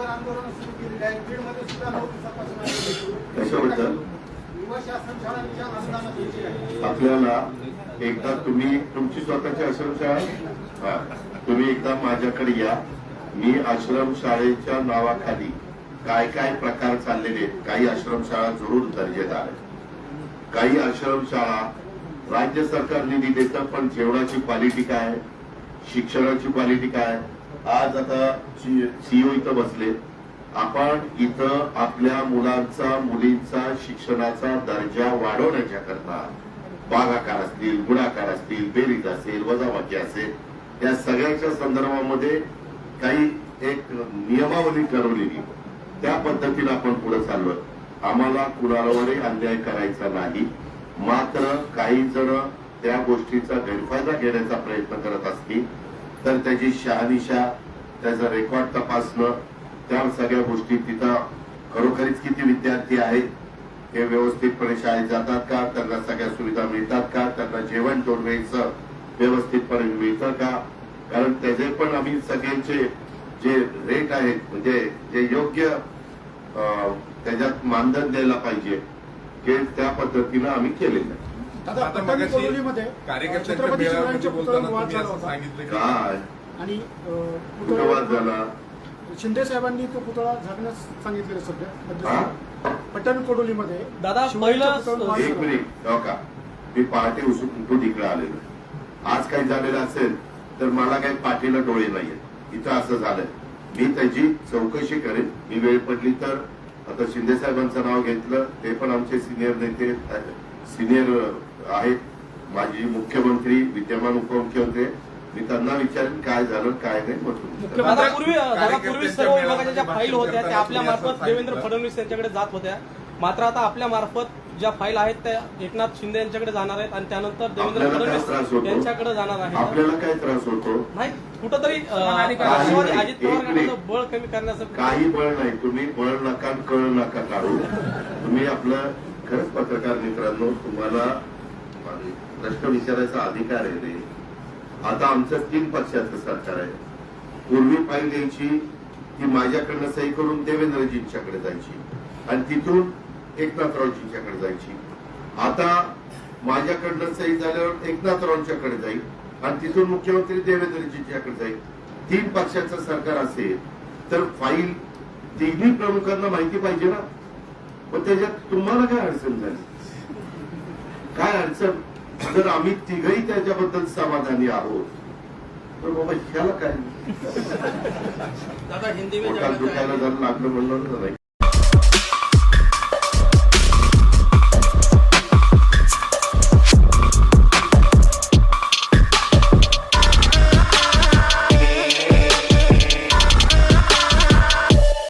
लोकांनी राज्यभर आंदोलन सुरू केलेले आहे बीडमध्ये सुद्धा नऊ दिवसापासून आहे. कशाबद्दल? निवासी आश्रमशाळांच्या अनुदानाची आहे आपल्याला एकदा तुम्ही तुमची स्वतःची आश्रमशाळा हा. तुम्ही एकदा माझ्याकडे या मी आश्रमशाळेच्या नावाखाली काय काय प्रकार चाललेले आहेत काही आश्रमशाळा जरूर दर्जेदार आहेत काही आश्रमशाळा राज्य सरकार निधी देतं पण जेवणाची क्वालिटी काय? शिक्षणाची क्वालिटी काय? आज आता सीओ इथं बसले. आपण इथं आपल्या मुलांचा मुलींचा शिक्षणाचा दर्जा वाढवण्याच्या करता. भागाकार असतील गुणाकार असतील बेरीज असेल वजाबाकी असेल या सगळ्याच्या संदर्भामध्ये काही एक नियमावली ठरवलेली. त्या पद्धतीने आपण पुढे चाललोय. आम्हाला कुणालावरही अन्याय करायचा नाही. मात्र काही जण त्या गोष्टीचा गैरफायदा घेण्याचा प्रयत्न करत असतील. तर त्याची शहानिशा त्याचा रेकॉर्ड तपासणं त्या सगळ्या गोष्टी तिथं खरोखरीच किती विद्यार्थी आहेत हे व्यवस्थितपणे शाळेत जातात का? त्यांना सगळ्या सुविधा मिळतात का? त्यांना जेवण दोन वेळचं व्यवस्थितपणे मिळतं का? कारण त्याचे पण आम्ही सगळ्यांचे जे रेट आहेत म्हणजे जे योग्य त्याच्यात मानधन द्यायला पाहिजे हे त्या पद्धतीनं आम्ही केलेलं आहे. आता कोरोलीमध्ये छत्रपती शिवरायांच्या पुतळ्यावर वाद तुम्ही झाला होता. काय? आणि अं, कुठं वाद पुतळ्यावर झाला? शिंदे साहेबांनी तो पुतळा झाकण्यास सांगितलेलं सध्या हा? पट्टण कोडोलीमध्ये दादा, पहिलं- एक. मिनिट हो का? मी पहाटे उसून उठून इकडे आलेलो? आज काही झालेलं असेल तर मला काही पाठीला डोळे नाहीये इथं असं झालंय. मी त्याची चौकशी करेन. मी वेळ पडली तर आता शिंदे साहेबांचं नाव घेतलं ते पण आमचे सिनियर नेते सिनियर आहेत माजी मुख्यमंत्री विद्यमान उपमुख्यमंत्री. मी त्यांना विचारेन काय झालं काय नाही म्हटलं ज्या फाईल होत्या त्या आपल्या मार्फत देवेंद्र फडणवीस यांच्याकडे जात होत्या. मात्र आता आपल्या मार्फत ज्या फाईल आहेत त्या एकनाथ शिंदे यांच्याकडे जाणार आहेत आणि त्यानंतर देवेंद्र फडणवीस होतो? यांच्याकडे जाणार आहेत. आपल्याला काय त्रास होतो? नाही कुठंतरी अजित. पवार बळ कमी करण्याचं काही बळ नाही. तुम्ही बळ नका कळ नका काढू. तुम्ही आपलं खरंच पत्रकार मित्रांनो तुम्हाला प्रश्न विचारायचा अधिकार आहे रे. आता आमचं तीन पक्षाचं सरकार आहे. पूर्वी फाईल द्यायची ती माझ्याकडनं सही करून देवेंद्रजींच्याकडे जायची आणि तिथून एकनाथरावजींच्याकडे जायची. आता माझ्याकडनं सही झाल्यावर एकनाथरावांच्याकडे जाईल आणि तिथून मुख्यमंत्री देवेंद्रजींच्याकडे जाईल. तीन पक्षाचं सरकार असेल तर फाईल तिन्ही प्रमुखांना माहिती पाहिजे ना. पण त्याच्यात तुम्हाला काय अडचण झाली? काय अडचण? जर आम्ही तिघही त्याच्याबद्दल समाधानी आहोत तर बाबा ह्याला काय? दादा हिंदी दुखायला जर लागलं म्हणलं नाही